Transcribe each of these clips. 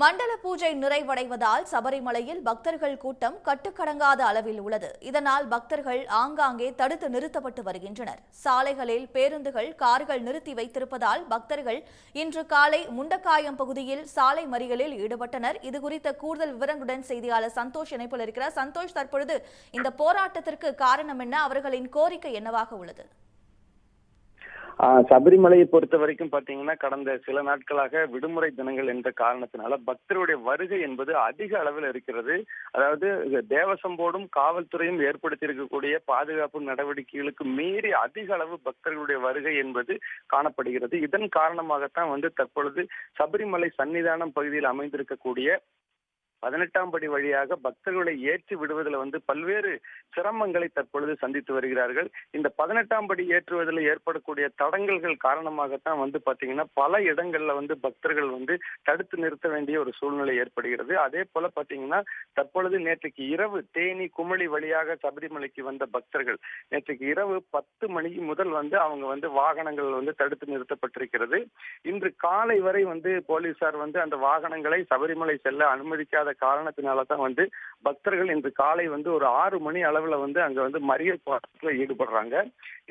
மண்டல பூஜை நிறைவடைவதால் சபரிமலையில் பக்தர்கள் கூட்டம் கட்டுக்கடங்காத அளவில் உள்ளது. இதனால் பக்தர்கள் ஆங்காங்கே தடுத்து நிறுத்தப்பட்டு வருகின்றனர். சாலைகளில் பேருந்துகள் கார்கள் நிறுத்தி வைத்திருப்பதால் பக்தர்கள் இன்று காலை முண்டக்காயம் பகுதியில் சாலை மறியலில் ஈடுபட்டனர். இதுகுறித்த கூடுதல் விவரங்களுடன் செய்தியாளர் சந்தோஷ் இணைப்பில் இருக்கிறார். சந்தோஷ் தற்பொழுது இந்த போராட்டத்திற்கு காரணம் என்ன? அவர்களின் கோரிக்கை என்னவாக உள்ளது? சபரிமலையை பொறுத்த வரைக்கும் பாத்தீங்கன்னா கடந்த சில நாட்களாக விடுமுறை தினங்கள் என்ற காரணத்தினால பக்தருடைய வருகை என்பது அதிக அளவில் இருக்கிறது. அதாவது தேவசம்போடும் காவல்துறையும் ஏற்படுத்தி இருக்கக்கூடிய பாதுகாப்பு நடவடிக்கைகளுக்கு மீறி அதிக அளவு பக்தர்களுடைய வருகை என்பது காணப்படுகிறது. இதன் காரணமாகத்தான் வந்து தற்பொழுது சபரிமலை சன்னிதானம் பகுதியில் அமைந்திருக்கக்கூடிய பதினெட்டாம் படி வழியாக பக்தர்களை ஏற்றி விடுவதில் வந்து பல்வேறு சிரமங்களை தற்பொழுது சந்தித்து வருகிறார்கள். இந்த பதினெட்டாம் படி ஏற்றுவதில் ஏற்படக்கூடிய தடங்கல்கள் காரணமாகத்தான் வந்து பாத்தீங்கன்னா பல இடங்கள்ல வந்து பக்தர்கள் வந்து தடுத்து நிறுத்த வேண்டிய ஒரு சூழ்நிலை ஏற்படுகிறது. அதே போல பாத்தீங்கன்னா தற்பொழுது நேற்றுக்கு இரவு தேனி குமளி வழியாக சபரிமலைக்கு வந்த பக்தர்கள் நேற்றுக்கு இரவு பத்து மணி முதல் வந்து அவங்க வந்து வாகனங்கள் வந்து தடுத்து நிறுத்தப்பட்டிருக்கிறது. இன்று காலை வரை வந்து போலீசார் வந்து அந்த வாகனங்களை சபரிமலை செல்ல அனுமதிக்காத காரணத்தினால தான் வந்து பக்தர்கள் இன்று காலை வந்து ஒரு ஆறு மணி அளவுல வந்து அங்க வந்து மறியல் போராட்டத்தில் ஈடுபடுறாங்க.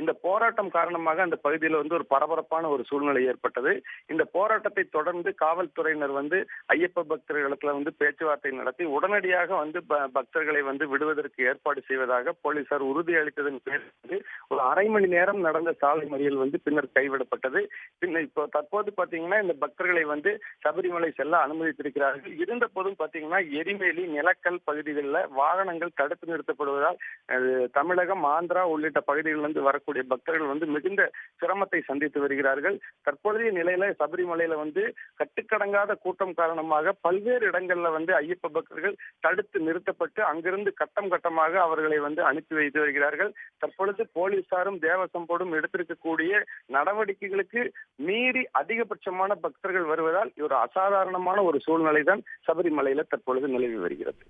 இந்த போராட்டம் காரணமாக அந்த பகுதியில் வந்து ஒரு பரபரப்பான ஒரு சூழ்நிலை ஏற்பட்டது. இந்த போராட்டத்தை தொடர்ந்து காவல்துறையினர் வந்து ஐயப்ப பக்தர்களிடத்துல வந்து பேச்சுவார்த்தை நடத்தி உடனடியாக வந்து பக்தர்களை வந்து விடுவதற்கு ஏற்பாடு செய்வதாக போலீசார் உறுதியளித்ததன் பேரில் வந்து ஒரு அரை மணி நேரம் நடந்த சாலை மறியல் வந்து பின்னர் கைவிடப்பட்டது. பின்னர் இப்போ தற்போது பாத்தீங்கன்னா இந்த பக்தர்களை வந்து சபரிமலை செல்ல அனுமதித்திருக்கிறார்கள். இருந்த போதும் பாத்தீங்கன்னா எரிமேலி நிலக்கல் பகுதிகளில் வாகனங்கள் தடுத்து நிறுத்தப்படுவதால் தமிழகம் ஆந்திரா உள்ளிட்ட பகுதிகளிலிருந்து வரக்கூடிய பக்தர்கள் வந்து மிகுந்த சிரமத்தை சந்தித்து வருகிறார்கள். தற்போதைய நிலையில சபரிமலையில வந்து கட்டுக்கடங்காத கூட்டம் காரணமாக பல்வேறு இடங்கள்ல வந்து ஐயப்ப பக்தர்கள் தடுத்து நிறுத்தப்பட்டு அங்கிருந்து கட்டம் கட்டமாக அவர்களை வந்து அனுப்பி வைத்து வருகிறார்கள். தற்பொழுது போலீசாரும் தேவசம்போடும் எடுத்திருக்கக்கூடிய நடவடிக்கைகளுக்கு மீறி அதிகபட்சமான பக்தர்கள் வருவதால் ஒரு அசாதாரணமான ஒரு சூழ்நிலை தான் சபரிமலையில தற்பொழுது நிலவி வருகிறது.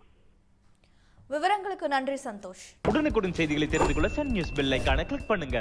விவரங்களுக்கு நன்றி சந்தோஷ். உடனுக்குடன் செய்திகளை தெரிந்து கொள்ள சன் நியூஸ் பெல் ஐகானை கிளிக் பண்ணுங்க.